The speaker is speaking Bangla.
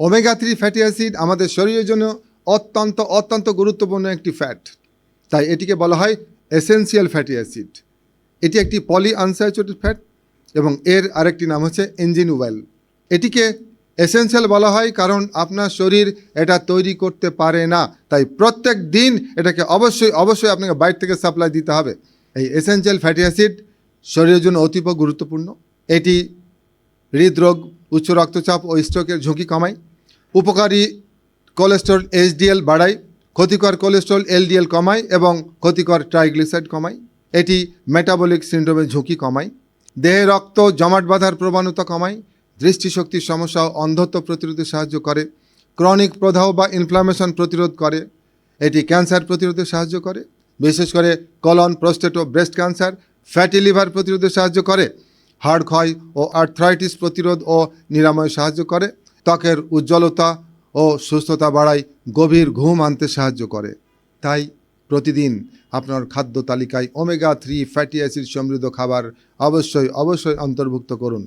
ওমেগা থ্রি ফ্যাটি অ্যাসিড আমাদের শরীরের জন্য অত্যন্ত অত্যন্ত গুরুত্বপূর্ণ একটি ফ্যাট তাই এটিকে বলা হয় এসেনশিয়াল ফ্যাটি অ্যাসিড এটি একটি পলি আনস্যাচুরেটেড ফ্যাট এবং এর আরেকটি নাম হচ্ছে ইঞ্জিন ওয়েল এটিকে এসেনশিয়াল বলা হয় কারণ আপনার শরীর এটা তৈরি করতে পারে না। তাই প্রত্যেক দিন এটাকে অবশ্যই অবশ্যই আপনাকে বাইরে থেকে সাপ্লাই দিতে হবে। এই এসেনশিয়াল ফ্যাটি অ্যাসিড শরীরের জন্য অতীব গুরুত্বপূর্ণ। এটি হৃদরোগ উচ্চ রক্তচাপ ও স্ট্রোকের ঝুঁকি কমায়। উপকারী কোলেস্ট্রল এইচডিএল বাড়ায়, ক্ষতিকর কোলেস্ট্রল এলডিএল কমায় এবং ক্ষতিকর ট্রাইগ্লিসাইড কমায়। এটি মেটাবলিক সিন্ড্রোমের ঝুঁকি কমায়। দেহে রক্ত, জমাট বাঁধার প্রবণতা কমায়। দৃষ্টিশক্তির সমস্যা ও অন্ধত্ব প্রতিরোধে সাহায্য করে। ক্রনিক প্রদাহ বা ইনফ্লামেশন প্রতিরোধ করে। এটি ক্যান্সার প্রতিরোধে সাহায্য করে। বিশেষ করে কলন, প্রোস্টেট ও ব্রেস্ট ক্যান্সার, ফ্যাটি লিভার প্রতিরোধে সাহায্য করে। হাড় ক্ষয় ও আর্থ্রাইটিস প্রতিরোধ ও নিরাময় সাহায্য করে। ত্বকের উজ্জ্বলতা ও সুস্থতা বাড়ায় গভীর ঘুম আনতে সাহায্য করে। তাই প্রতিদিন আপনার খাদ্য তালিকায় ওমেগা থ্রি ফ্যাটি অ্যাসিড সমৃদ্ধ খাবার অবশ্যই অবশ্যই অন্তর্ভুক্ত করুন।